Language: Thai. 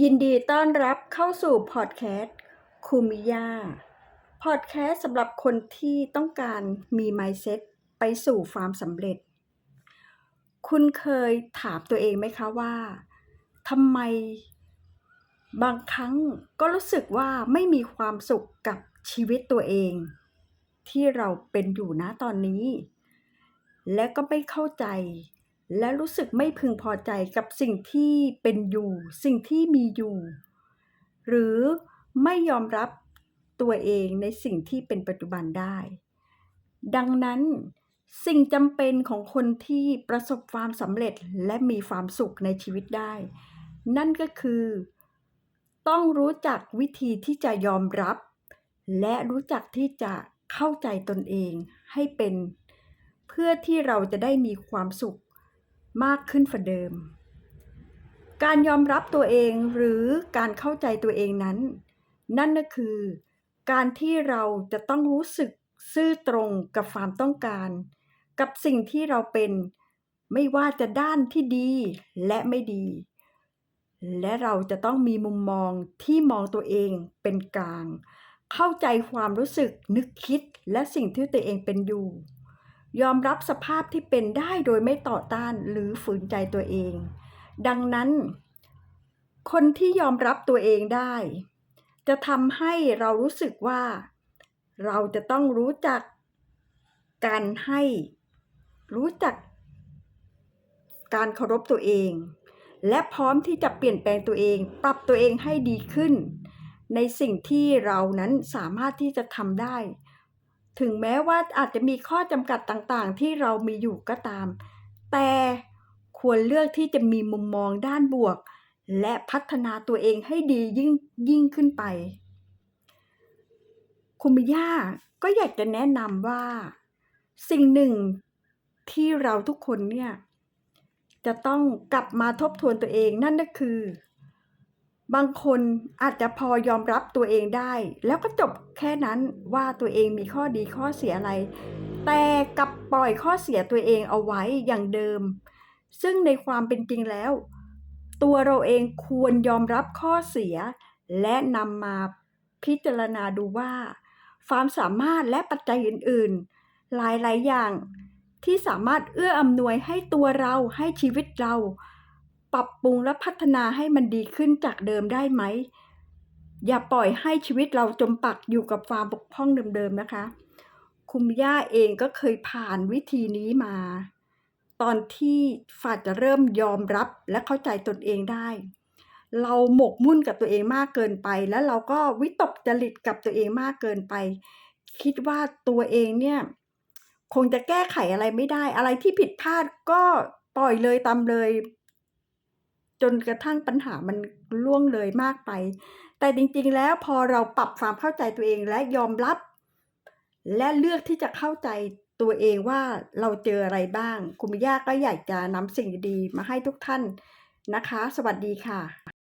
ยินดีต้อนรับเข้าสู่พอดแคสต์คูมิยาพอดแคสต์สำหรับคนที่ต้องการมี mindset ไปสู่ความสำเร็จ คุณเคยถามตัวเองไหมคะว่าทำไมบางครั้งก็รู้สึกว่าไม่มีความสุขกับชีวิตตัวเอง ที่เราเป็นอยู่นะตอนนี้ และก็ไม่เข้าใจ และรู้สึกไม่พึงพอใจกับสิ่งที่เป็นอยู่ สิ่งที่มีอยู่ หรือไม่ยอมรับตัวเองในสิ่งที่เป็นปัจจุบันได้ ดังนั้นสิ่งจำเป็นของคนที่ประสบความสำเร็จและมีความสุขในชีวิตได้ นั่นก็คือ ต้องรู้จักวิธีที่จะยอมรับ และรู้จักที่จะเข้าใจตนเองให้เป็น เพื่อที่เราจะได้มีความสุข มากขึ้นฝ่าเดิม การยอมรับตัวเองหรือการเข้าใจตัวเองนั้น นั่นก็คือ การที่เราจะต้องรู้สึกซื่อตรงกับความต้องการ กับสิ่งที่เราเป็น ไม่ว่าจะด้านที่ดีและไม่ดี และเราจะต้องมีมุมมองที่มองตัวเองเป็นกลาง เข้าใจความรู้สึกนึกคิดและสิ่งที่ตัวเองเป็นอยู่ ยอมรับสภาพที่เป็นได้โดยไม่ต่อต้านหรือฝืนใจตัวเอง ดังนั้น คนที่ยอมรับตัวเองได้ จะทำให้เรารู้สึกว่า เราจะต้องรู้จักการให้รู้จักการเคารพตัวเอง และพร้อมที่จะเปลี่ยนแปลงตัวเอง ปรับตัวเองให้ดีขึ้น ในสิ่งที่เรานั้นสามารถที่จะทำได้ ถึงแม้ว่าอาจจะมีข้อจำกัดต่างๆ ที่เรามีอยู่ก็ตาม แต่ควรเลือกที่จะมีมุมมองด้านบวก และพัฒนาตัวเองให้ดียิ่งยิ่งขึ้นไป คุณมิย่าก็อยากจะแนะนำว่า สิ่งหนึ่งที่เราทุกคนเนี่ย จะต้องกลับมาทบทวนตัวเองนั่นก็คือ บางคนอาจจะพอยอมรับตัวเองได้ แล้วก็จบแค่นั้นว่าตัวเองมีข้อดีข้อเสียอะไร แต่กลับปล่อยข้อเสียตัวเองเอาไว้อย่างเดิม ซึ่งในความเป็นจริงแล้ว ตัวเราเองควรยอมรับข้อเสีย และนำมาพิจารณาดูว่า ความสามารถและปัจจัยอื่น ๆ หลายๆอย่างที่สามารถเอื้ออำนวยให้ตัวเราให้ชีวิตเรา ปรับปรุงและพัฒนาให้มันดีขึ้นจากเดิมได้ไหม อย่าปล่อยให้ชีวิตเราจมปักอยู่กับความบกพร่องเดิมๆนะคะ คุณย่าเองก็เคยผ่านวิธีนี้มา ตอนที่ฝาจะเริ่มยอมรับและเข้าใจตนเองได้ เราหมกมุ่นกับตัวเองมากเกินไป แล้วเราก็วิตกจริตกับตัวเองมากเกินไป คิดว่าตัวเองเนี่ยคงจะแก้ไขอะไรไม่ได้ อะไรที่ผิดพลาดก็ปล่อยเลยตามเลย จนกระทั่งปัญหามันล่วงเลยมากไป แต่จริงๆ แล้วพอเราปรับความเข้าใจตัวเองและยอมรับ และเลือกที่จะเข้าใจตัวเองว่าเราเจออะไรบ้าง คุณย่าก็อยากจะนำสิ่งดีๆมาให้ทุกท่านนะคะ สวัสดีค่ะ